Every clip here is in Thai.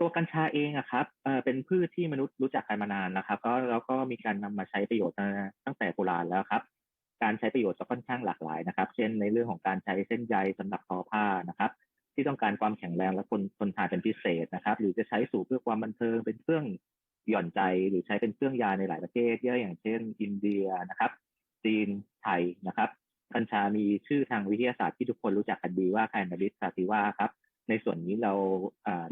ตัวกัญชาเองอะครับเป็นพืชที่มนุษย์รู้จักกันมานานนะครับ ก็แล้วก็มีการนำมาใช้ประโยชน์ตั้งแต่โบราณแล้วครับ การใช้ประโยชน์จะค่อนข้างหลากหลายนะครับ เช่นในเรื่องของการใช้เส้นใยสำหรับทอผ้านะครับ ที่ต้องการความแข็งแรงและทนทนทานเป็นพิเศษนะครับ หรือจะใช้สู่เพื่อความบันเทิงเป็นเครื่องหย่อนใจหรือใช้เป็นเครื่องยาในหลายประเทศเยอะอย่างเช่น อินเดียนะครับจีนไทยนะครับ กัญชามีชื่อทางวิทยาศาสตร์ที่ทุกคนรู้จักกันดีว่าแคนนาบิสซาติว่าครับ ในส่วนนี้เรา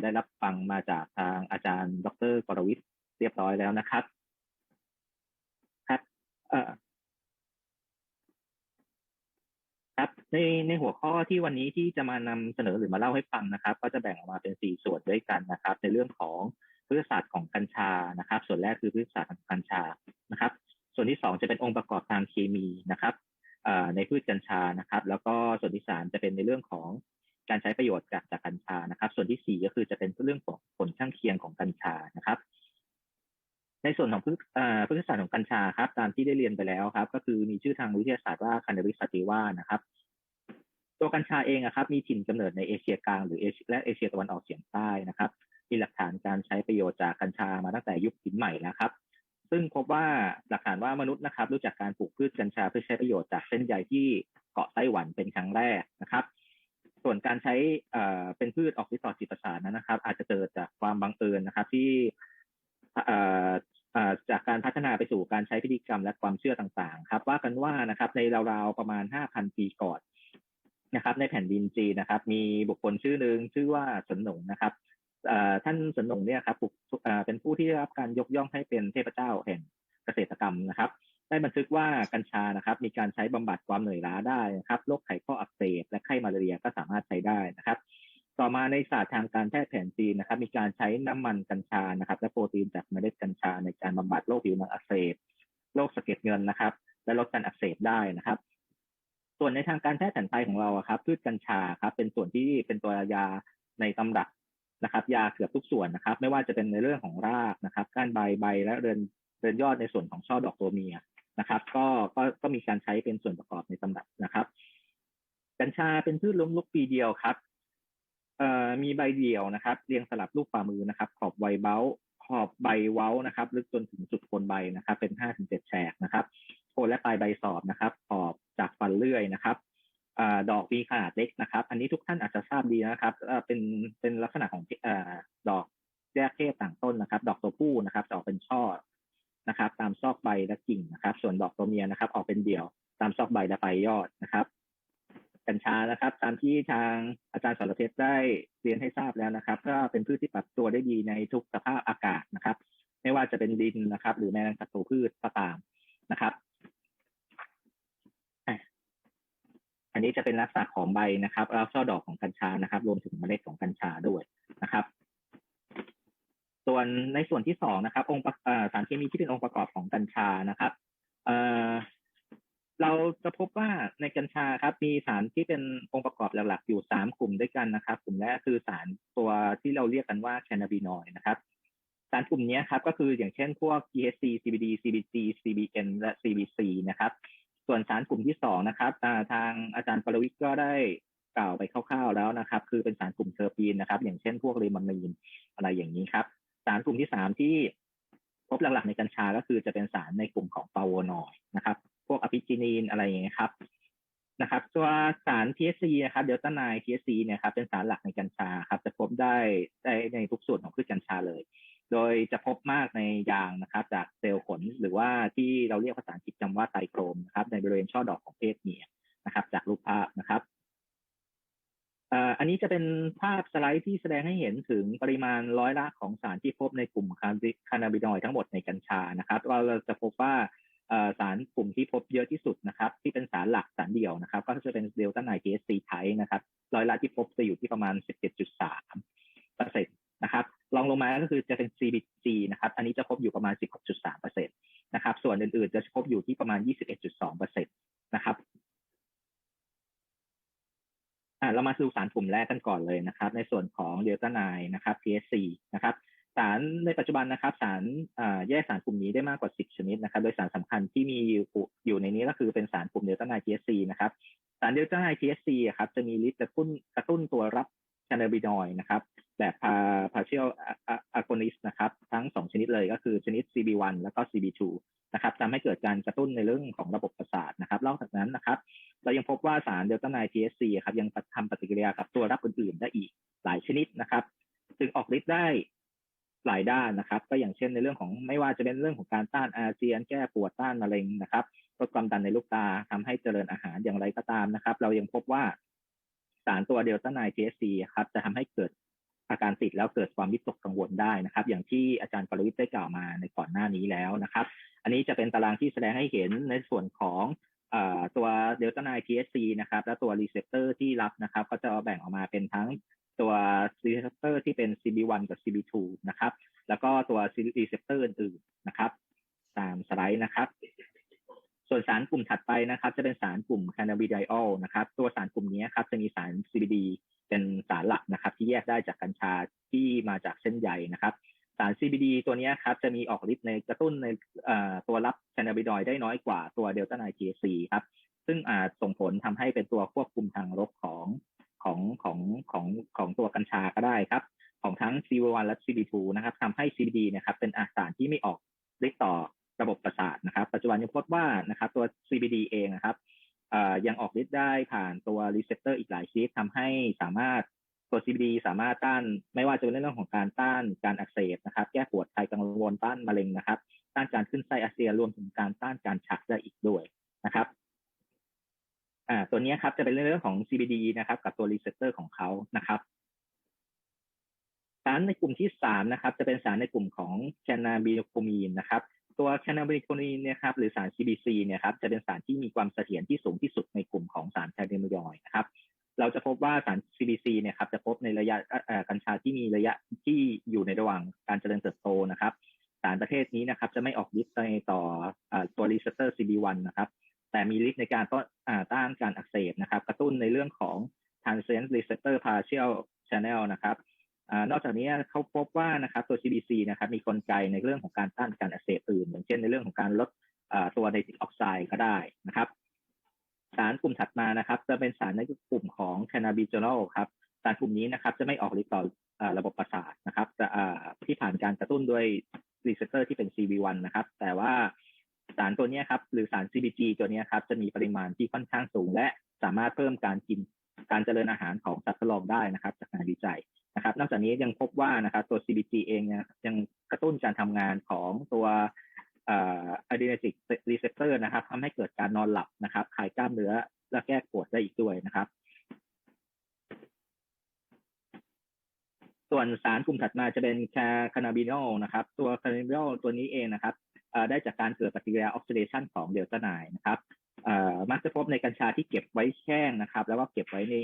ได้รับฟังมาจากทางอาจารย์ ดรกรวิทย์เรียบร้อยแล้วนะครับครับครับในในหัวข้อที่วันนี้ที่จะมานำเสนอหรือมาเล่าให้ฟังนะครับ ก็จะแบ่งออกมาเป็นสี่ส่วนด้วยกันนะครับ ในเรื่องของพฤกษศาสตร์ของกัญชานะครับ ส่วนแรกคือพฤกษศาสตร์ของกัญชานะครับ ส่วนที่สองจะเป็นองค์ประกอบทางเคมีนะครับในพืชกัญชานะครับ แล้วก็ส่วนที่สามจะเป็นในเรื่องของ การใช้ประโยชน์จากจากกัญชานะครับ ส่วนที่สี่ก็คือจะเป็นเรื่องของผลข้างเคียงของกัญชานะครับ ในส่วนของพืชพืชศาสตร์ของกัญชาครับ ตามที่ได้เรียนไปแล้วครับ ก็คือมีชื่อทางวิทยาศาสตร์ว่าคานาบิสติว่านะครับ ตัวกัญชาเองครับ มีถิ่นกำเนิดในเอเชียกลางหรือเอเชียและเอเชียตะวันออกเฉียงใต้นะครับ มีหลักฐานการใช้ประโยชน์จากกัญชามาตั้งแต่ยุคหินใหม่แล้วครับซึ่งพบว่าหลักฐานว่ามนุษย์นะครับ รู้จักการปลูกพืชกัญชาเพื่อใช้ประโยชน์จากเส้นใยที่เกาะไต้หวันเป็นครั้งแรกนะครับ ส่วนการใช้เป็นพืชออกฤทธิ์ต่อจิตประสาทนั้นนะครับ อาจจะเกิดจากความบังเอิญนะครับ ที่จากการพัฒนาไปสู่การใช้พิธีกรรมและความเชื่อต่างๆ ครับ ว่ากันว่านะครับ ในราวๆประมาณ 5,000 ปีก่อนนะครับ ในแผ่นดินจีนนะครับ มีบุคคลชื่อหนึ่งชื่อว่าสนหนงนะครับท่านสนหนงเนี่ยครับเป็นผู้ที่ได้รับการยกย่องให้เป็นเทพเจ้าแห่งเกษตรกรรมนะครับ ได้บันทึกว่ากัญชานะครับ มีการใช้บำบัดความเหนื่อยล้าได้นะครับโรคไขข้ออักเสบและไข้มาลาเรียก็สามารถใช้ได้นะครับ ต่อมาในศาสตร์ทางการแพทย์แผนจีนนะครับ มีการใช้น้ำมันกัญชานะครับ และโปรตีนจากเมล็ดกัญชา ในการบำบัดโรคผิวหนังอักเสบโรคสะเก็ดเงินนะครับ และลดการอักเสบได้นะครับ ส่วนในทางการแพทย์แผนไทยของเราครับพืชกัญชาครับเป็นส่วนที่เป็นตัวยาในตำรับนะครับ ยาเกือบทุกส่วนนะครับ ไม่ว่าจะเป็นในเรื่องของรากนะครับ ก้านใบใบและเรือนเรือนยอดในส่วนของช่อดอกตัวเมีย นะครับ ก็ก็ก็มีการใช้เป็นส่วนประกอบในตำรับนะครับ กัญชาเป็นพืชล้มลุกปีเดียวครับเอ่อมีใบเดียวนะครับ เรียงสลับลูกฝ่ามือนะครับ ขอบใบเบ้า ขอบใบเว้านะครับ ลึกจนถึงจุดโคนใบนะครับ เป็นห้าถึงเจ็ดแฉกนะครับโคนและปลายใบสอบนะครับ ขอบจากฟันเลื่อยนะครับอดอกมีขนาดเล็กนะครับ อันนี้ทุกท่านอาจจะทราบดีนะครับเป็นเป็นลักษณะของอดอกแยกเพศต่างต้นนะครับ ดอกตัวผู้นะครับจะออกเป็นช่อ นะครับ ตามซอกใบและกิ่งนะครับ ส่วนดอกตัวเมียนะครับ ออกเป็นเดี่ยว ตามซอกใบและปลายยอดนะครับ กัญชานะครับ ตามที่ทางอาจารย์สรเพชรได้เรียนให้ทราบแล้วนะครับ ก็เป็นพืชที่ปรับตัวได้ดีในทุกสภาพอากาศนะครับ ไม่ว่าจะเป็นดินนะครับ หรือแมลงศัตรูพืชก็ตามนะครับอันนี้จะเป็นลักษณะของใบนะครับแล้วช่อดอกของกัญชานะครับ รวมถึงเมล็ดของกัญชาด้วยนะครับ ส่วนในส่วนที่สองนะครับ องค์สารเคมีที่เป็นองค์ประกอบของกัญชานะครับเราจะพบว่าในกัญชาครับมีสารที่เป็นองค์ประกอบหลักๆอยู่สามกลุ่มด้วยกันนะครับ กลุ่มแรกคือสารตัวที่เราเรียกกันว่าแคนาบินอยนะครับ สารกลุ่มนี้ครับก็คืออย่างเช่นพวก THC CBD CBG CBN และ CBC นะครับ ส่วนสารกลุ่มที่สองนะครับทางอาจารย์ปรวิทย์ก็ได้กล่าวไปคร่าวๆแล้วนะครับ คือเป็นสารกลุ่มเทอร์ปีนนะครับ อย่างเช่นพวกเลมอนนีนอะไรอย่างนี้ครับ สารกลุ่มที่สามที่พบหลักๆในกัญชาก็คือจะเป็นสารในกลุ่มของฟาโวนอยนะครับ พวกอะพิจินีนอะไรอย่างเงี้ยครับนะครับตัวสาร THC นะครับเดลต้าไน THC เนี่ยครับเป็นสารหลักในกัญชาครับจะพบได้ได้ในทุกส่วนของพืชกัญชาเลย โดยจะพบมากในยางนะครับจากเซลล์ขนหรือว่าที่เราเรียกภาษาอังกฤษจำว่าไตโครมนะครับในบริเวณช่อดอกของเพศเมียนะครับ จากรูปภาพนะครับ อันนี้จะเป็นภาพสไลด์ที่แสดงให้เห็นถึงปริมาณร้อยละของสารที่พบในกลุ่มคานาบินอยทั้งหมดในกัญชานะครับเราจะพบว่าสารกลุ่มที่พบเยอะที่สุดนะครับ ที่เป็นสารหลักสารเดียวนะครับ ก็จะเป็นเดลต้าไนทีเอสซีไทนะครับร้อยละที่พบจะอยู่ที่ประมาณ 17.3เปอร์เซ็นต์นะครับลองลงมาก็คือจะเป็น CBG นะครับ อันนี้จะพบอยู่ประมาณ 16.3เปอร์เซ็นต์นะครับ ส่วนอื่นๆ จะพบอยู่ที่ประมาณ 21.2เปอร์เซ็นต์นะครับ อ่าเรามาดูสารกลุ่มแรกกันก่อนเลยนะครับ ในส่วนของเดลต้าไนนะครับ TSC นะครับสารในปัจจุบันนะครับสารแยกสารกลุ่มนี้ได้มากกว่า 10 ชนิดนะครับ โดยสารสำคัญที่มีอยู่ในนี้ก็คือเป็นสารกลุ่มเดลต้าไน TSC นะครับสารเดลต้าไน TSC ครับจะมีฤทธิ์กระตุ้นกระตุ้นตัวรับแค cannabinoid นะครับ แบบ partial agonist นะครับ ทั้ง 2 ชนิดเลยก็คือชนิด CB1 แล้วก็ CB2 นะครับทำให้เกิดการกระตุ้นในเรื่องของระบบประสาทนะครับนอกจากนั้นนะครับ เรายังพบว่าสารเดลต้าไน THC ครับยังทำปฏิกิริยากับตัวรับอื่นๆ ได้อีกหลายชนิดนะครับจึงออกฤทธิ์ได้หลายด้านนะครับ ก็อย่างเช่นในเรื่องของไม่ว่าจะเป็นเรื่องของการต้านอาเจียนแก้ปวดต้านมะเร็งนะครับลดความดันในลูกตาทำให้เจริญอาหารอย่างไรก็ตามนะครับ เรายังพบว่าสารตัวเดลต้าไน THC ครับจะทำให้เกิดอาการติดแล้วเกิดความวิตกกังวลได้นะครับ อย่างที่อาจารย์กรวิทย์ได้กล่าวมาในก่อนหน้านี้แล้วนะครับ อันนี้จะเป็นตารางที่แสดงให้เห็นในส่วนของ ตัวเดลต้าไน THC นะครับและตัวรีเซพเตอร์ที่รับนะครับก็จะแบ่งออกมาเป็นทั้งตัวรีเซพเตอร์ที่เป็น CB1 กับ CB2 นะครับแล้วก็ตัวรีเซพเตอร์อื่นๆนะครับ ตามสไลด์นะครับ ส่วนสารกลุ่มถัดไปนะครับ จะเป็นสารกลุ่มแคนาบิไดออลนะครับตัวสารกลุ่มนี้ครับจะมีสาร CBD เป็นสารหลักนะครับ ที่แยกได้จากกัญชาที่มาจากเส้นใยนะครับาร CBD ตัวนี้ครับจะมีออกฤทธิ์ในกระตุ้นในตัวรับแคนาบิดอยได้น้อยกว่าตัวเดลต้าไน THC ครับซึ่งอาจส่งผลทำให้เป็นตัวควบคุมทางรบของของของของของตัวกัญชาก็ได้ครับ ของทั้ง CB1 และ CB2 นะครับทำให้ CBD นะครับเป็นอาสารที่ไม่ออกฤทธิ์ต่อระบบประสาทนะครับ ปัจจุบันยังพบว่านะครับตัว CBD เองนะครับยังออกฤทธิ์ได้ผ่านตัวรีเซพเตอร์อีกหลายชนิดทำให้สามารถ ตัว CBD สามารถต้านไม่ว่าจะเป็นเรื่องของการต้านการอักเสบนะครับ แก้ปวดคลายกังวลต้านมะเร็งนะครับ ต้านการขึ้นไส้อาเซียนรวมถึงการต้านการชักได้อีกด้วยนะครับอ่าตัวนี้ครับจะเป็นเรื่องของ CBD นะครับ กับตัวรีเซพเตอร์ของเขานะครับสารในกลุ่มที่สามนะครับ จะเป็นสารในกลุ่มของแคนาบิโคมีนนะครับตัวแคนาบิโคมีนเนี่ยครับหรือสาร CBC เนี่ยครับจะเป็นสารที่มีความเสถียรที่สูงที่สุดในกลุ่มของสารแคนาบิโอยนะครับ เราจะพบว่าสาร CBC เนี่ยครับจะพบในระยะกัญชาที่มีระยะที่อยู่ในระหว่างการเจริญเติบโตนะครับ สารประเภทนี้นะครับจะไม่ออกฤทธิ์ต่อตัวรีเซพเตอร์ CB1 นะครับ แต่มีฤทธิ์ในการต้านการอักเสบนะครับ กระตุ้นในเรื่องของ transient receptor partial channel นะครับนอกจากนี้เขาพบว่านะครับตัว CBC นะครับมีกลไกในเรื่องของการต้านการอักเสบอื่นอย่างเช่นในเรื่องของการลดตัวไนตริกออกไซด์ก็ได้นะครับ สารกลุ่มถัดมานะครับ จะเป็นสารในกลุ่มของแคนาบิจโนลครับสารกลุ่มนี้นะครับจะไม่ออกฤทธิ์ต่อระบบประสาทนะครับ จะที่ผ่านการกระตุ้นด้วยรีเซพเตอร์ที่เป็น CB1 นะครับ แต่ว่าสารตัวนี้ครับหรือสาร CBG ตัวนี้ครับจะมีปริมาณที่ค่อนข้างสูง และสามารถเพิ่มการกินการเจริญอาหารของสัตว์ทดลองได้นะครับ จากงานวิจัยนะครับ นอกจากนี้ยังพบว่านะครับตัว CBG เองยังกระตุ้นการทำงานของตัว อะดรีนาลิกรีเซพเตอร์นะครับทำให้เกิดการนอนหลับนะครับคลายกล้ามเนื้อและแก้ปวดได้อีกด้วยนะครับ ส่วนสารกลุ่มถัดมาจะเป็นแคคานาบิโนลนะครับ ตัวคานาบิโนลตัวนี้เองนะครับได้จากการเกิดปฏิกิริยาออกซิเดชันของเดลต้าไนนะครับมักจะพบในกัญชาที่เก็บไว้แช่งนะครับ แล้วก็เก็บไว้ใน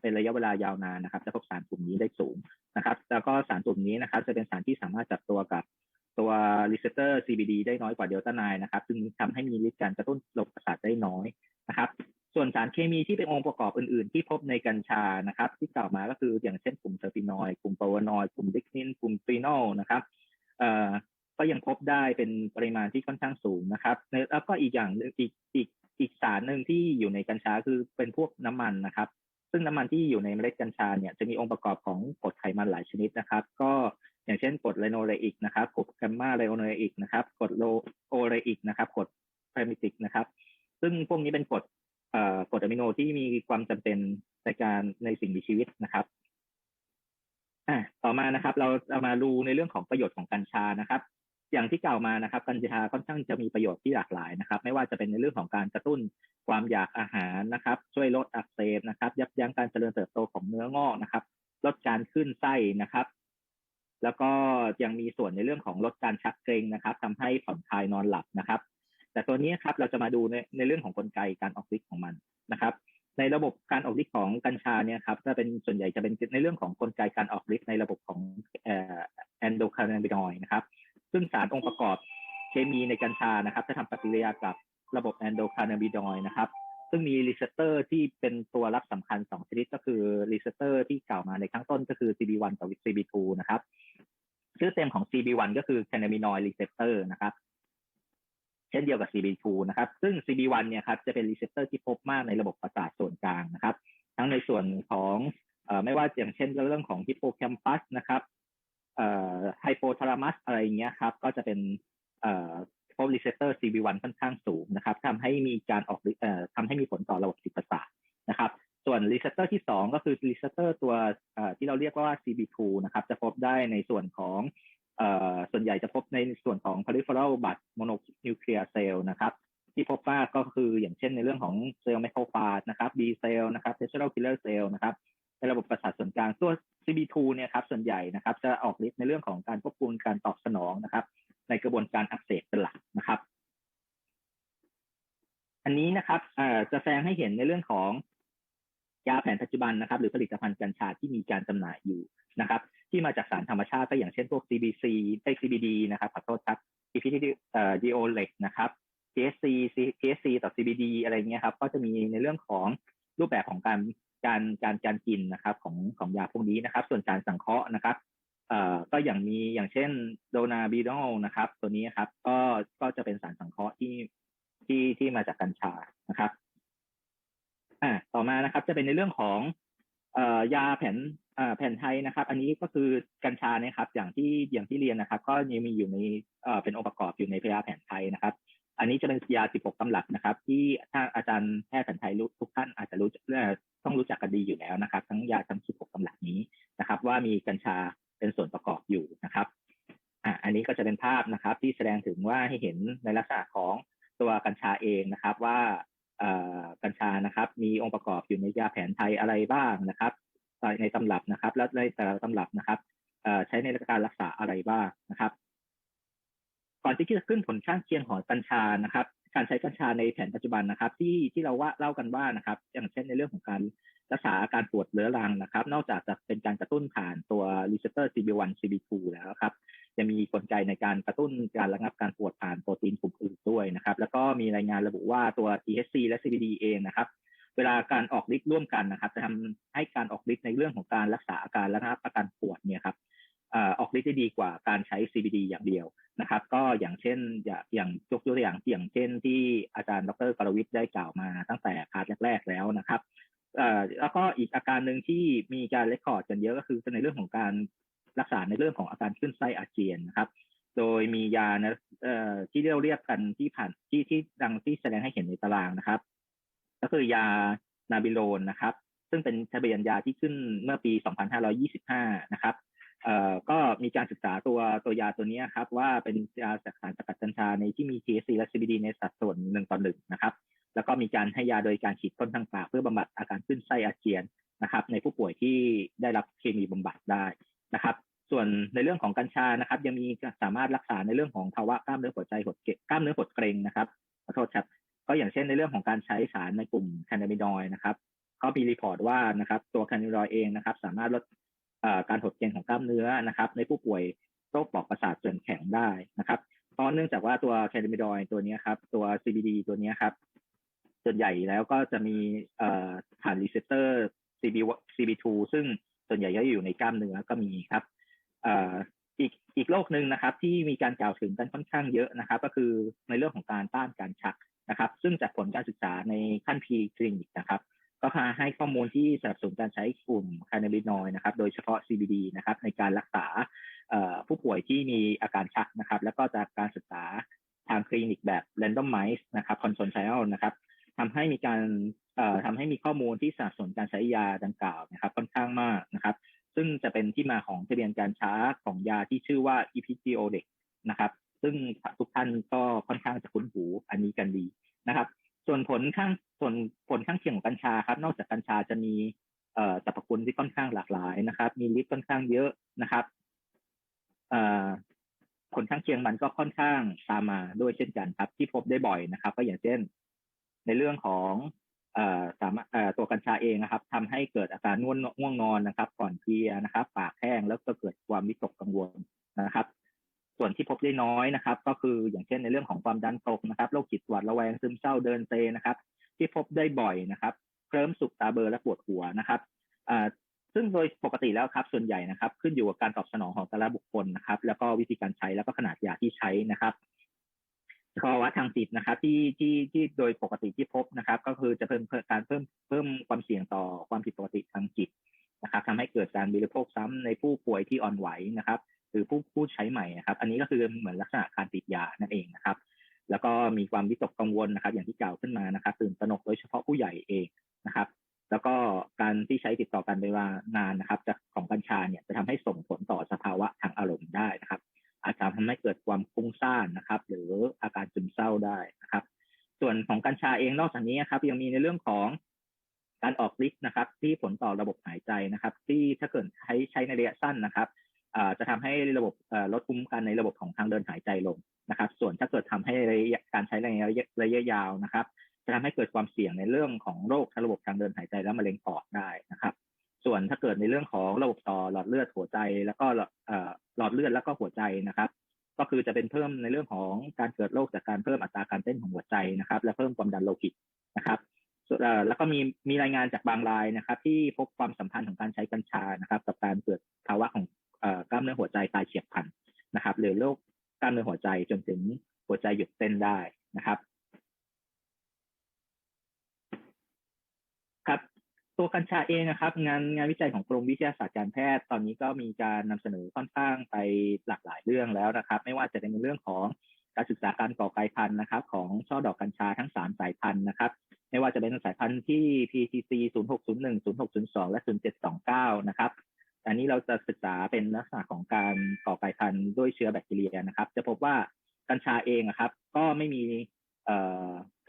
เป็นระยะเวลายาวนานนะครับ จะพบสารกลุ่มนี้ได้สูงนะครับ แล้วก็สารกลุ่มนี้นะครับ จะเป็นสารที่สามารถจับตัวกับ ตัวรีเซพเตอร์ CBD ได้น้อยกว่าเดลต้าไนนะครับซึ่งทำให้มีฤทธิ์การกระตุ้นระบบประสาทได้น้อยนะครับ ส่วนสารเคมีที่เป็นองค์ประกอบอื่น ๆ ที่พบในกัญชานะครับ ที่กล่าวมาก็คืออย่างเช่นกลุ่มเทอร์ปินอยด์กลุ่มปรวนอยด์กลุ่มดิกนินกลุ่มฟีนอลนะครับเอ่อก็ยังพบได้เป็นปริมาณที่ค่อนข้างสูงนะครับแล้วก็อีกอย่างอีกอีกอีกสารหนึ่งที่อยู่ในกัญชาคือเป็นพวกน้ำมันนะครับ ซึ่งน้ำมันที่อยู่ในเมล็ดกัญชาเนี่ยจะมีองค์ประกอบของกรดไขมันหลายชนิดนะครับ ก็ อย่างเช่นกดไลโนเลอิกนะครับกดแกมมาไลโอเลอิกนะครับกดโลโอเลอิกนะครับกดไพรมิติกนะครับ ซึ่งพวกนี้เป็นกรดเอ่อกรดอะมิโนที่มีความจำเป็นในการในสิ่งมีชีวิตนะครับอ่าต่อมานะครับ เราเรามาดูในเรื่องของประโยชน์ของกัญชานะครับ อย่างที่กล่าวมานะครับ กัญชาค่อนข้างจะมีประโยชน์ที่หลากหลายนะครับ ไม่ว่าจะเป็นในเรื่องของการกระตุ้นความอยากอาหารนะครับ ช่วยลดอักเสบนะครับ ยับยั้งการเจริญเติบโตของเนื้องอกนะครับ ลดการขึ้นไส้นะครับ แล้วก็ยังมีส่วนในเรื่องของลดการชักเกร็งนะครับทำให้ผ่อนคลายนอนหลับนะครับ แต่ตัวนี้ครับเราจะมาดูในในเรื่องของกลไกการออกฤทธิ์ของมันนะครับ ในระบบการออกฤทธิ์ของกัญชาเนี่ยครับจะเป็นส่วนใหญ่จะเป็นในเรื่องของกลไกการออกฤทธิ์ในระบบของแอนโดคานบินอยนะครับ ซึ่งสารองค์ประกอบเคมีในกัญชานะครับ จะทำปฏิกิริยากับระบบแอนโดคานบินอยนะครับซึ่งมีรีเซพเตอร์ที่เป็นตัวรับสำคัญ 2 ชนิดก็คือรีเซพเตอร์ที่กล่าวมาในข้างต้นก็คือ CB1 กับ CB2 นะครับ ชื่อเต็มของ CB1 ก็คือ cannabinoid receptor นะครับ เช่นเดียวกับ CB2 นะครับ ซึ่ง CB1 เนี่ยครับจะเป็นรีเซพเตอร์ที่พบมากในระบบประสาทส่วนกลางนะครับ ทั้งในส่วนของอไม่ว่าอย่างเช่นเรื่องของฮิปโปแคมปัสนะครับไฮโปทาลามัสอะไรเงี้ยครับ ก็จะเป็นพบรีเซปเตอร์ CB1 ค่อนข้างสูงนะครับทำให้มีการออกอทำให้มีผลต่อระบบสิประสาทนะครับ ส่วนรีเซปเตอร์ที่ 2 ก็คือรีเซปเตอร์ตัวที่เราเรียกว่า CB2 นะครับ จะพบได้ในส่วนของอส่วนใหญ่จะพบในส่วนของ peripheral blood mononuclear cell นะครับ ที่พบว่าก็คืออย่างเช่นในเรื่องของเซลล์ไมโครฟาจนะครับ B cell นะครับ natural killer cell นะครับในระบบประสาทส่วนกลางตัว CB2 เนี่ยครับส่วนใหญ่นะครับจะออกฤทธิ์ในเรื่องของการควบคุมการตอบสนองนะครับ ในกระบวนการอักเสบเป็นหลักนะครับ อันนี้นะครับจะแสดงให้เห็นในเรื่องของ ยาแผนปัจจุบันนะครับ หรือผลิตภัณฑ์กัญชาที่มีการจำหน่ายอยู่นะครับ ที่มาจากสารธรรมชาติก็อย่างเช่นพวก CBC ไอ CBD นะครับขอโทษครับ CPD เอ่อ d o l e นะครับ THC THC ต่อ CBD อะไรเงี้ยครับ ก็จะมีในเรื่องของรูปแบบของการการการการกินนะครับ ของของยาพวกนี้นะครับ ส่วนสารสังเคราะห์นะครับเอ่อก็อย่างมีอย่างเช่นโดนาบิโนนะครับ ตัวนี้ครับ ก็ก็จะเป็นสารสังเคราะห์ที่ที่ที่มาจากกัญชานะครับ อ่าต่อมานะครับ จะเป็นในเรื่องของเอ่อยาแผนอ่าแผ่นไทยนะครับ อันนี้ก็คือกัญชาเนี่ยครับ อย่างที่อย่างที่เรียนนะครับ ก็ยังมีอยู่ในเอ่อเป็นองค์ประกอบอยู่ในพยาแผนไทยนะครับ อันนี้จะเป็นยา 16 ตำรับนะครับ ที่ถ้าอาจารย์แพทย์แผนไทยรู้ทุกท่านอาจจะรู้ต้องรู้จักกันดีอยู่แล้วนะครับ ทั้งยาทั้ง 16 ตำรับนี้นะครับ ว่ามีกัญชาเป็นส่วนประกอบอยู่นะครับอ่าอันนี้ก็จะเป็นภาพนะครับ ที่แสดงถึงว่าให้เห็นในลักษณะของตัวกัญชาเองนะครับ ว่า กัญชานะครับ มีองค์ประกอบอยู่ในยาแผนไทยอะไรบ้างนะครับ ในตำรับนะครับ แล้วในแต่ละตำรับนะครับใช้ในการรักษาอะไรบ้างนะครับ ก่อนที่จะขึ้นผลข้างเคียงของกัญชานะครับ การใช้กัญชาในแผนปัจจุบันนะครับ ที่ที่เราว่าเล่ากันว่านะครับ อย่างเช่นในเรื่องของการรักษาอาการปวดเรื้อรังนะครับ นอกจากจะเป็นการกระตุ้นผ่านตัวรีเซปเตอร์ CB1 CB2 แล้วครับ จะมีกลไกในการกระตุ้นการระงับการปวดผ่านโปรตีนกลุ่มอื่นด้วยนะครับ แล้วก็มีรายงานระบุว่าตัว THC และ CBD เองนะครับ เวลาการออกฤทธิ์ร่วมกันนะครับ จะทำให้การออกฤทธิ์ในเรื่องของการรักษาอาการระงับอาการปวดเนี่ยครับออกฤทธิ์ได้ดีกว่าการใช้ CBD อย่างเดียวนะครับ ก็อย่างเช่นอย่างยกตัวอย่างอย่างเช่นที่อาจารย์ดรกรวิทย์ได้กล่าวมาตั้งแต่พาร์ทแรก ๆ แล้วนะครับแล้วก็อีกอาการหนึ่งที่มีการเลคคอร์ดกันเยอะก็คือในเรื่องของการ รักษาในเรื่องของอาการขึ้นไส้อาเจียนนะครับ โดยมียานะที่เราเรียกกันที่ผ่านที่ที่ดังที่แสดงให้เห็นในตารางนะครับ ก็คือยานาบิโลนนะครับ ซึ่งเป็นทะเบียนยาที่ขึ้นเมื่อปี 2525 นะครับเอ่อก็มีการศึกษาตัวตัวยาตัวนี้ครับ ว่าเป็นยาจากสารสกัดกัญชาในที่มี THC และ CBD ในสัดส่วนหนึ่งต่อหนึ่งนะครับ แล้วก็มีการให้ยาโดยการฉีดพ่นทางปากเพื่อบำบัดอาการขึ้นไส้อาเจียนนะครับ ในผู้ป่วยที่ได้รับเคมีบำบัดได้ นะครับ ส่วนในเรื่องของกัญชานะครับ ยังมีสามารถรักษาในเรื่องของภาวะกล้ามเนื้อหัวใจหดเกกล้ามเนื้อหดเกร็งนะครับขอโทษครับก็อย่างเช่นในเรื่องของการใช้สารในกลุ่มแคนนาบินอยนะครับเขามีรีพอร์ตว่านะครับ ตัวแคนนาบินอยเองนะครับ สามารถลดการหดเกร็งของกล้ามเนื้อนะครับ ในผู้ป่วยโรคปอดประสาทส่วนแข็งได้นะครับเพราะเนื่องจากว่าตัวแคนนาบินอยตัวนี้ครับตัว CBD ตัวนี้ครับส่วนใหญ่แล้วก็จะมีผ่านรีเซปเตอร์ CB CB2 ซึ่ง ส่วนใหญ่จะอยู่ในกล้ามเนื้อก็มีครับอีกอีกโรคหนึ่งนะครับ ที่มีการกล่าวถึงกันค่อนข้างเยอะนะครับ ก็คือในเรื่องของการต้านการชักนะครับ ซึ่งจากผลการศึกษาในขั้นพีคลินิกนะครับ ก็พาให้ข้อมูลที่สนับสนุนการใช้กลุ่มคานาบินอยนะครับ โดยเฉพาะ CBD นะครับ ในการรักษาผู้ป่วยที่มีอาการชักนะครับ แล้วก็จากการศึกษาทางคลินิกแบบ randomized นะครับ control trial นะครับทำให้มีการ ทำให้มีข้อมูลที่สนับสนุนการใช้ยาดังกล่าวนะครับ ค่อนข้างมากนะครับ ซึ่งจะเป็นที่มาของทะเบียนการช้าของยาที่ชื่อว่า e p i o d e x นะครับ ซึ่งทุกท่านก็ค่อนข้างจะคุ้นหูอันนี้กันดีนะครับ ส่วนผลข้างส่วนผลข้างเคียงของกัญชาครับ นอกจากกัญชาจะมีเอ่อสรรพคุณที่ค่อนข้างหลากหลายนะครับ มีฤทธิ์ค่อนข้างเยอะนะครับเอ่อผลข้างเคียงมันก็ค่อนข้างตามมาด้วยเช่นกันครับ ที่พบได้บ่อยนะครับ ก็อย่างเช่น ในเรื่องของ สามารถตัวกัญชาเองนะครับทำให้เกิดอาการง่วงง่วงนอนนะครับ ก่อนเพียนะครับ ปากแห้งแล้วก็เกิดความวิตกกังวลนะครับ ส่วนที่พบได้น้อยนะครับ ก็คืออย่างเช่นในเรื่องของความดันตกนะครับโรคจิตหวาดระแวงซึมเศร้าเดินเซนะครับ ที่พบได้บ่อยนะครับเคลิ้มสุกตาเบลอและปวดหัวนะครับซึ่งโดยปกติแล้วครับ ส่วนใหญ่นะครับ ขึ้นอยู่กับการตอบสนองของแต่ละบุคคลนะครับ แล้วก็วิธีการใช้แล้วก็ขนาดยาที่ใช้นะครับ ภาวะทางจิตนะครับ ที่ที่ที่โดยปกติที่พบนะครับ ก็คือจะเพิ่มการเพิ่มเพิ่มความเสี่ยงต่อความผิดปกติทางจิตนะครับทำให้เกิดการบริโภคซ้ำในผู้ป่วยที่อ่อนไหวนะครับ หรือผู้ผู้ใช้ใหม่นะครับ อันนี้ก็คือเหมือนลักษณะการติดยานั่นเองนะครับ แล้วก็มีความวิตกกังวลนะครับ อย่างที่กล่าวขึ้นมานะครับตื่นตระหนกโดยเฉพาะผู้ใหญ่เองนะครับ แล้วก็การที่ใช้ติดต่อกันเป็นเวลานานนะครับ นอกจากนี้ครับ ยังมีในเรื่องของการออกฤทธิ์นะครับ ที่ผลต่อระบบหายใจนะครับ ที่ถ้าเกิดใช้ใช้ในระยะสั้นนะครับจะทำให้ระบบลดภูมิคุ้มกันในระบบของทางเดินหายใจลงนะครับ ส่วนถ้าเกิดทำให้การใช้ในระยะระยะยาวนะครับ จะทำให้เกิดความเสี่ยงในเรื่องของโรคทางระบบทางเดินหายใจและมะเร็งปอดได้นะครับ ส่วนถ้าเกิดในเรื่องของระบบต่อหลอดเลือดหัวใจ แล้วก็หลอดเลือดแล้วก็หัวใจนะครับ ก็คือจะเป็นเพิ่มในเรื่องของการเกิดโรคจากการเพิ่มอัตราการเต้นของหัวใจนะครับ และเพิ่มความดันโลหิตนะครับแล้วก็มีมีรายงานจากบางรายนะครับ ที่พบความสัมพันธ์ของการใช้กัญชานะครับ กับการเกิดภาวะของกล้ามเนื้อหัวใจตายเฉียบพลันนะครับ หรือโรคกล้ามเนื้อหัวใจจนถึงหัวใจหยุดเต้นได้นะครับ ครับ ตัวกัญชาเองนะครับ งานงานวิจัยของกรมวิทยาศาสตร์การแพทย์ ตอนนี้ก็มีการนำเสนอค่อนข้างไปหลากหลายเรื่องแล้วนะครับ ไม่ว่าจะเป็นเรื่องของการศึกษาการก่อกายพันธุ์นะครับ ของช่อดอกกัญชาทั้งสามสายพันธุ์นะครับ ไม่ว่าจะเป็นสายพันธุ์ที่ PTC 0601 0602 และ 0729 นะครับอันนี้เราจะศึกษาเป็นลักษณะของการก่อกายพันธุ์ด้วยเชื้อแบคทีเรียนะครับ จะพบว่ากัญชาเองนะครับ ก็ไม่มี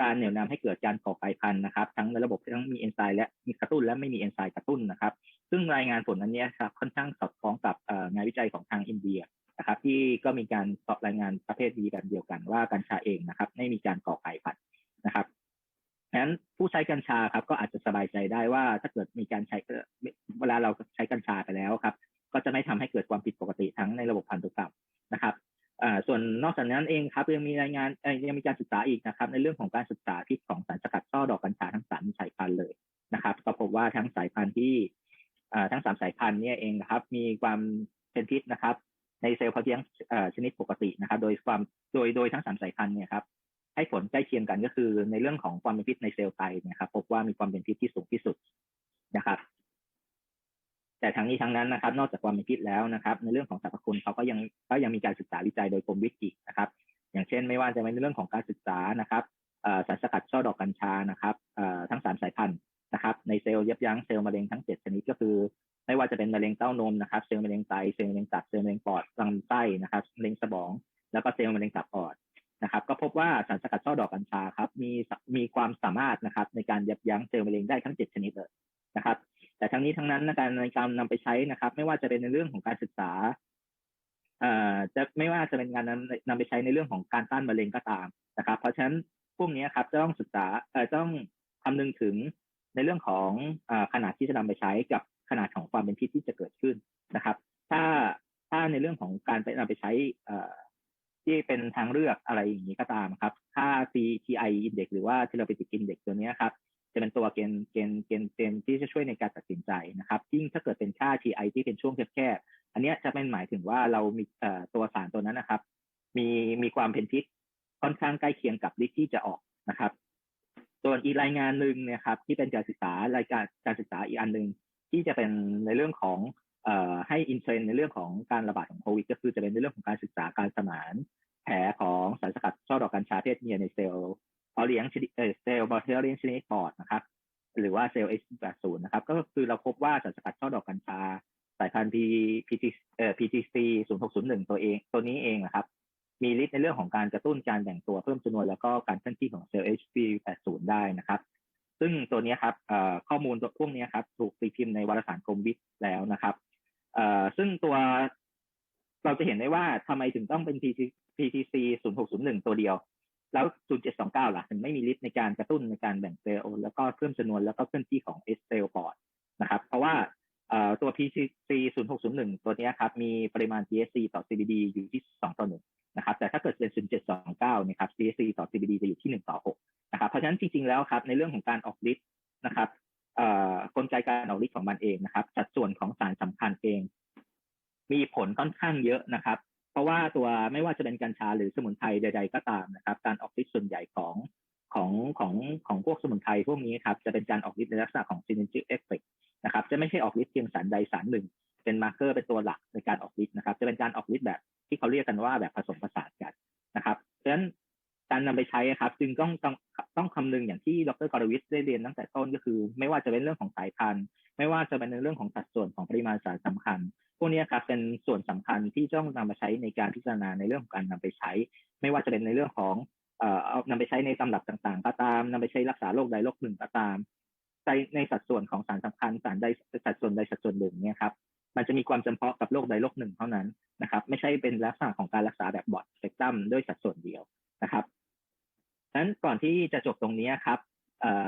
การเหนี่ยวนำให้เกิดการก่อกายพันธุ์นะครับ ทั้งในระบบทั้งมีเอนไซม์และมีกระตุ้นและไม่มีเอนไซม์กระตุ้นนะครับ ซึ่งรายงานผลอันนี้ครับค่อนข้างสอดคล้องกับงานวิจัยของทางอินเดียนะครับที่ก็มีการสอบรายงานประเภทดีแบบเดียวกัน ว่ากัญชาเองนะครับไม่มีการก่อกายพันธุ์นะครับฉะนั้นผู้ใช้กัญชาครับก็อาจจะสบายใจได้ว่าถ้าเกิดมีการใช้เวลาเราใช้กัญชาไปแล้วครับ ก็จะไม่ทำให้เกิดความผิดปกติทั้งในระบบพันธุกรรมนะครับ ส่วนนอกจากนั้นเองครับยังมีรายงานยังมีการศึกษาอีกนะครับ ในเรื่องของการศึกษาพิษของสารสกัดช่อดอกกัญชาทั้งสามสายพันธุ์เลยนะครับ ก็พบว่าทั้งสายพันธุ์ที่ทั้งสามสายพันธุ์เนี่ยเองนะครับ มีความเป็นพิษนะครับ ในเซลล์พาะเลี้ยงชนิดปกตินะครับ โดยความโดยโดยทั้งสามสายพันธุ์เนี่ยครับให้ผลใกล้เคียงกันก็คือในเรื่องของความเป็นพิษในเซลล์ไตเนี่ยครับ พบว่ามีความเป็นพิษที่สูงที่สุดนะครับ แต่ทั้งนี้ทั้งนั้นนะครับ นอกจากความเป็นพิษแล้วนะครับ ในเรื่องของสรรพคุณเขาก็ยังก็ยังมีการศึกษาวิจัยโดยกรมวิจินะครับ อย่างเช่น ไม่ว่าจะเป็นในเรื่องของการศึกษานะครับสารสกัดช่อดอกกัญชานะครับทั้งสามสายพันธุ์นะครับ ในเซลล์ยับยั้งเซลล์มะเร็งทั้งเจ็ดชนิดก็คือ ไม่ว่าจะเป็นมะเร็งเต้านมนะครับ เซลล์มะเร็งไตเซลล์มะเร็งตับเซลล์มะเร็งปอดลำไส้นะครับมะเร็งสมอง แล้วก็เซลล์มะเร็งตับอ่อนนะครับ ก็พบว่าสารสกัดช่อดอกกัญชาครับมีมีความสามารถนะครับ ในการยับยั้งเซลล์มะเร็งได้ทั้งเจ็ดชนิดเลยนะครับ แต่ทั้งนี้ทั้งนั้นในการในการนำไปใช้นะครับ ไม่ว่าจะเป็นในเรื่องของการศึกษาเอ่อจะไม่ว่าจะเป็นการนำนำไปใช้ในเรื่องของการต้านมะเร็งก็ตามนะครับ เพราะฉะนั้นพวกนี้ครับจะต้องศึกษาเอ่อต้องคำนึงถึงในเรื่องของอขนาดที่จะนำไปใช้กับขนาดของความเป็นพิษที่จะเกิดขึ้นนะครับ ถ้าถ้าในเรื่องของการไปนำไปใช้ที่เป็นทางเลือกอะไรอย่างนี้ก็ตามครับ ค่า CTI index หรือว่า therapeutic index ตัวนี้ครับ จะเป็นตัวเกณฑ์เกณฑ์เกณฑ์เกณฑ์ที่จะช่วยในการตัดสินใจนะครับยิ่งถ้าเกิดเป็นค่า TI ที่เป็นช่วงแคบๆอันนี้จะเป็นหมายถึงว่าเรามีตัวสารตัวนั้นนะครับ มีมีความเป็นพิษค่อนข้างใกล้เคียงกับฤทธิ์ที่จะออกนะครับ ส่วนอีกรายงานหนึ่งนี่ยครับที่เป็นการศึกษารายการการศึกษาอีกอันหนึ่งที่จะเป็นในเรื่องของให้อินเทรนในเรื่องของการระบาดของโควิด ก็คือจะเป็นในเรื่องของการศึกษาการสมานแผลของสารสกัดช่อดอกกัญชาเพศเมียในเซลล์ เอาเลี้ยงชนิดเซลล์บอเทอร์เลียนชนิดปอดนะครับ หรือว่าเซลล์ H80 นะครับ ก็คือเราพบว่าสารสกัดช่อดอกกัญชา สายพันธุ์ PT เอ่อ PTC 0601 ตัวเองตัวนี้เองนะครับ มีฤทธิ์ในเรื่องของการกระตุ้นการแบ่งตัวเพิ่มจำนวนแล้วก็การเคลื่อนที่ของเซลล์ HP80 ได้นะครับ ซึ่งตัวนี้ครับข้อมูลตัวพวกนี้ครับ ถูกตีพิมพ์ในวารสารกรมวิทย์แล้วนะครับซึ่งตัวเราจะเห็นได้ว่าทำไมถึงต้องเป็น PTC 0601 ตัวเดียว แล้ว0729 ล่ะถึงไม่มีฤทธิ์ในการกระตุ้นในการแบ่งเซลล์แล้วก็เพิ่มจำนวนแล้วก็เคลื่อนที่ของเอสเซลปอดนะครับ เพราะว่าตัว PTC 0601 ตัวนี้ครับ มีปริมาณ THC ต่อ CBD อยู่ที่ 2 ต่อ 1 นะครับ แต่ถ้าเกิดเป็น 0729เนี่ยครับ THC ต่อ CBD จะอยู่ที่ 1 ต่อ 6 นะครับ เพราะฉะนั้นจริงๆ แล้วครับ ในเรื่องของการออกฤทธิ์นะครับกลไกการออกฤทธิ์ของมันเองนะครับ สัดส่วนของสารสำคัญเอง มีผลค่อนข้างเยอะนะครับ ราะว่าตัวไม่ว่าจะเป็นกัญชาหรือสมุนไพรใด ๆ ก็ตามนะครับ การออกฤทธิ์ส่วนใหญ่ของของของของพวกสมุนไพรพวกนี้ครับจะเป็นการออกฤทธิ์ในลักษณะของ synergistic effect นะครับ จะไม่ใช่ออกฤทธิ์เพียงสารใดสารหนึ่ง เป็นมาร์เกอร์เป็นตัวหลักในการออกฤทธิ์นะครับ จะเป็นการออกฤทธิ์แบบที่เขาเรียกกันว่าแบบผสมผสานกันนะครับเพราะฉะนั้นการนำไปใช้ครับ จึงต้องต้องต้องคำนึงอย่างที่ดรกรวิทย์ได้เรียนตั้งแต่ต้นก็คือ ไม่ว่าจะเป็นเรื่องของสายพันธุ์ ไม่ว่าจะเป็นในเรื่องของสัดส่วนของปริมาณสารสำคัญ พวกนี้ครับเป็นส่วนสำคัญที่ต้องนำมาใช้ในการพิจารณาในเรื่องของการนำไปใช้ ไม่ว่าจะเป็นในเรื่องของเอ่อเอานำไปใช้ในตำรับต่างๆ ก็ตามนำไปใช้รักษาโรคใดโรคหนึ่งก็ตามในในสัดส่วนของสารสำคัญสารใดสัดส่วนใดสัดส่วนหนึ่งเนี่ยครับมันจะมีความจำเพาะกับโรคใดโรคหนึ่งเท่านั้นนะครับ ไม่ใช่เป็นลักษณะของการรักษาแบบบอดสเปกตรัมด้วยสัดส่วนเดียวนะครับนั้นก่อนที่จะจบตรงนี้ครับเอ่อ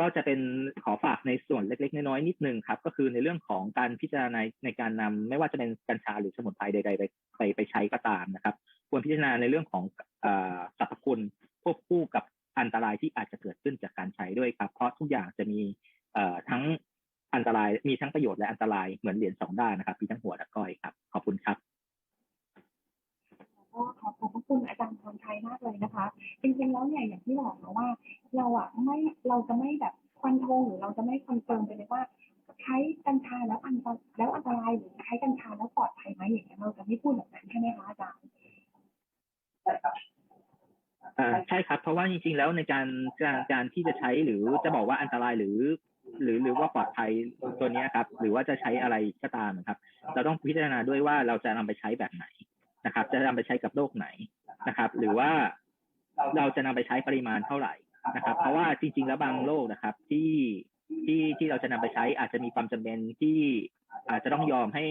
ก็จะเป็นขอฝากในส่วนเล็ก ๆ น้อยๆนิดนึงครับ ก็คือในเรื่องของการพิจารณาในการนำไม่ว่าจะเป็นกัญชาหรือสมุนไพรใดๆไปไปไปใช้ก็ตามนะครับ ควรพิจารณาในเรื่องของอสรรพคุณควบคู่กับอันตรายที่อาจจะเกิดขึ้นจากการใช้ด้วยครับ เพราะทุกอย่างจะมีทั้งอันตรายมีทั้งประโยชน์และอันตรายเหมือนเหรียญสองด้านนะครับมีทั้งหัวและก้อยครับ ขอบคุณครับ ก็ขอขอบพระคุณอาจารย์พรชัยมากเลยนะคะ จริงๆแล้วเนี่ยอย่างที่บอกนะว่า เราอะไม่เราจะไม่แบบฟันธงหรือเราจะไม่คอนเฟิร์มไปเลยว่า ใช้กัญชาแล้วอันตรแล้วอันตรายหรือใช้กัญชาแล้วปลอดภัยไหมอย่างเงี้ยเราจะไม่พูดแบบนั้นใช่ไหมคะอาจารย์อ่าใช่ครับ เพราะว่าจริง ๆ แล้วในการการที่จะใช้หรือจะบอกว่าอันตรายหรือ หรือหรือว่าปลอดภัยตัวนี้ครับ หรือว่าจะใช้อะไรก็ตามนะครับ เราต้องพิจารณาด้วยว่าเราจะนำไปใช้แบบไหน นะครับ จะนำไปใช้กับโรคไหนนะครับ หรือว่าเราจะนำไปใช้ปริมาณเท่าไหร่นะครับ เพราะว่าจริง ๆ แล้วบางโรคนะครับ ที่ที่ที่เราจะนำไปใช้อาจจะมีความจำเป็นที่อาจจะต้องยอมให้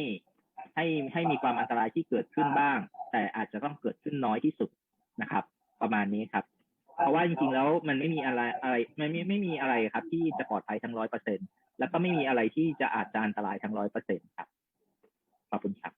ให้ให้มีความอันตรายที่เกิดขึ้นบ้าง แต่อาจจะต้องเกิดขึ้นน้อยที่สุดนะครับ ประมาณนี้ครับ เพราะว่าจริงๆแล้วมันไม่มีอะไรอะไรไม่ไม่ไม่มีอะไรครับ ที่จะปลอดภัยทั้งร้อยเปอร์เซ็นแล้วก็ไม่มีอะไรที่จะอาจจะอันตรายทั้งร้อยเปอร์เซ็นครับขอบคุณครับ